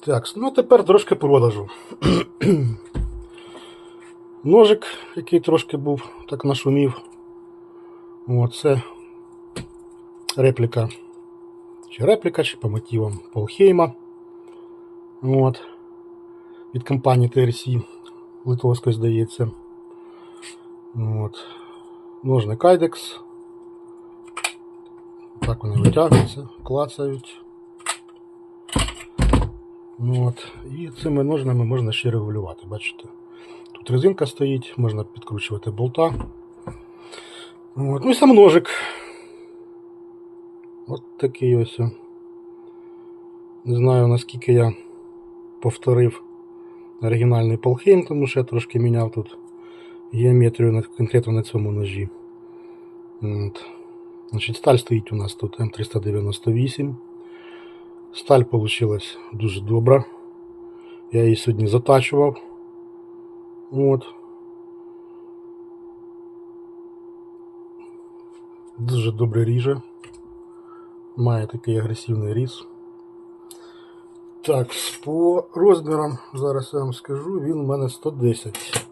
Так, ну тепер трошки продажу. Ножик, який трошки був, так нашумів. О, це репліка. Чи репліка, чи по мотивам Полхейма. От. Від компанії TRC. Литовської, здається. От. Ножний кайдекс. Так вони витягуються, клацають. Ну, От. І цими ножнами можна ще регулювати, бачите? Тут резинка стоїть, можна підкручувати болта. От. Ну і сам ножик. От такий ось. Не знаю наскільки я повторив оригінальний Полхейм, тому що я трошки міняв тут геометрію конкретно на цьому ножі. От. Значить, сталь стоїть у нас тут М398. Сталь вийшла дуже добра. Я її сьогодні затачував. От. Дуже добре ріже. Має такий агресивний різ. Так, по розмірам, зараз я вам скажу, він у мене 110.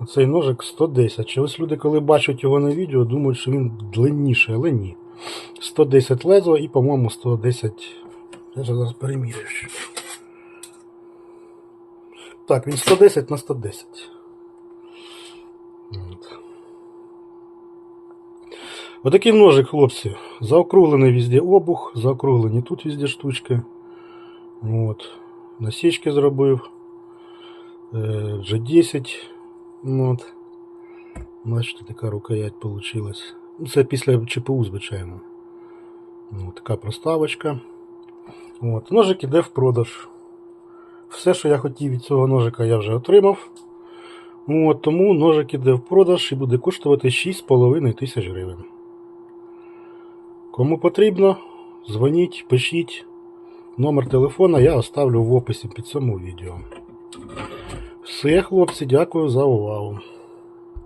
Оцей ножик 110. Чи ось люди, коли бачать його на відео, думають, що він длинніший, але ні. 110 лезо і, по-моєму, 110. Я зараз перемірюю. ще. Так, він 110 на 110. От. Отакий ножик, хлопці. Заокруглений везде обух, заокруглені тут везде штучки. От. Насічки зробив. Е, G10. От. Бачите, така рукоять вийшла. Це після ЧПУ, звичайно. От, така проставочка. От. Ножик іде в продаж. Все, що я хотів від цього ножика, я вже отримав. От, тому ножик іде в продаж і буде коштувати 6,5 тисяч гривень. Кому потрібно, дзвоніть, пишіть. Номер телефона я оставлю в описі під цьому відео. Все, хлопці, дякую за увагу.